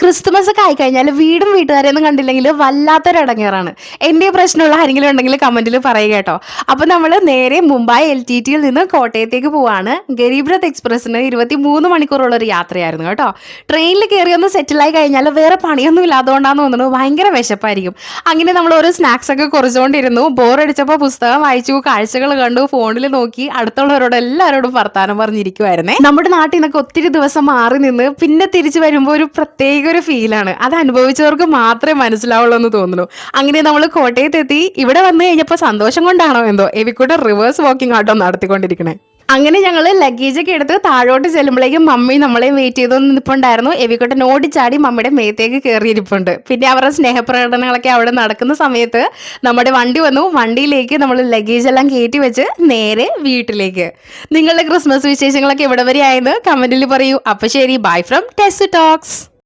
Christmas ഒക്കെ ആയിക്കഴിഞ്ഞാൽ വീടും വീട്ടുകാരെയൊന്നും കണ്ടില്ലെങ്കിൽ വല്ലാത്തൊരു ഇടങ്ങേറാണ്. എന്റെ പ്രശ്നമുള്ള ആരെങ്കിലും ഉണ്ടെങ്കിൽ കമന്റിൽ പറയുക കേട്ടോ. അപ്പോൾ നമ്മൾ നേരെ മുംബൈ എൽ ടി ടിയിൽ നിന്ന് കോട്ടയത്തേക്ക് പോവാണ്. ഗരീബ് രഥ് എക്സ്പ്രസ്സിന് ഇരുപത്തി മൂന്ന് മണിക്കൂറുള്ള ഒരു യാത്രയായിരുന്നു കേട്ടോ. ട്രെയിനിൽ കയറി ഒന്ന് സെറ്റിലായി കഴിഞ്ഞാൽ വേറെ പണിയൊന്നും ഇല്ലാത്തതുകൊണ്ടാന്ന് തോന്നുന്നു ഭയങ്കര വിശപ്പായിരിക്കും. അങ്ങനെ നമ്മൾ ഓരോ സ്നാക്സ് ഒക്കെ കുറച്ചുകൊണ്ടിരുന്നു ബോറടിച്ചപ്പോൾ പുസ്തകം വായിച്ചു കാഴ്ചകൾ കണ്ടു ഫോണിൽ നോക്കി അടുത്തുള്ളവരോട് എല്ലാവരോടും വർത്താനം പറഞ്ഞിരിക്കുമായിരുന്നേ നമ്മുടെ നാട്ടിൽ നിന്നൊക്കെ ഒത്തിരി ദിവസം മാറി നിന്ന് പിന്നെ തിരിച്ചു വരുമ്പോൾ ഒരു പ്രത്യേക ഒരു ഫീലാണ് അത് അനുഭവിച്ചവർക്ക് മാത്രമേ മനസ്സിലാവുള്ളൂ എന്ന് തോന്നുന്നു. അങ്ങനെ നമ്മൾ കോട്ടയത്ത് എത്തി ഇവിടെ വന്നു കഴിഞ്ഞപ്പോൾ സന്തോഷം കൊണ്ടാണോ എന്തോ എവിക്കൂടെ റിവേഴ്സ് വാക്കിംഗ് ആട്ടോ നടത്തിക്കൊണ്ടിരിക്കണേ. അങ്ങനെ ഞങ്ങൾ ലഗേജ് ഒക്കെ എടുത്ത് താഴോട്ട് ചെല്ലുമ്പോഴേക്കും മമ്മി നമ്മളെ വെയിറ്റ് ചെയ്തു നിൽപ്പുണ്ടായിരുന്നു നോടി ഓടിച്ചാടി മമ്മിയുടെ മേത്തേക്ക് കയറിയിരിപ്പുണ്ട് പിന്നെ അവരുടെ സ്നേഹപ്രകടനങ്ങളൊക്കെ അവിടെ നടക്കുന്ന സമയത്ത് നമ്മുടെ വണ്ടി വന്നു. വണ്ടിയിലേക്ക് നമ്മൾ ലഗേജ് എല്ലാം കയറ്റി വെച്ച് നേരെ വീട്ടിലേക്ക്. നിങ്ങളുടെ ക്രിസ്മസ് വിശേഷങ്ങളൊക്കെ എവിടെ വരെ ആയെന്ന് കമന്റിൽ പറയൂ. അപ്പൊ ശരി ബൈ ഫ്രം ടെസ്റ്റ് ടോക്സ്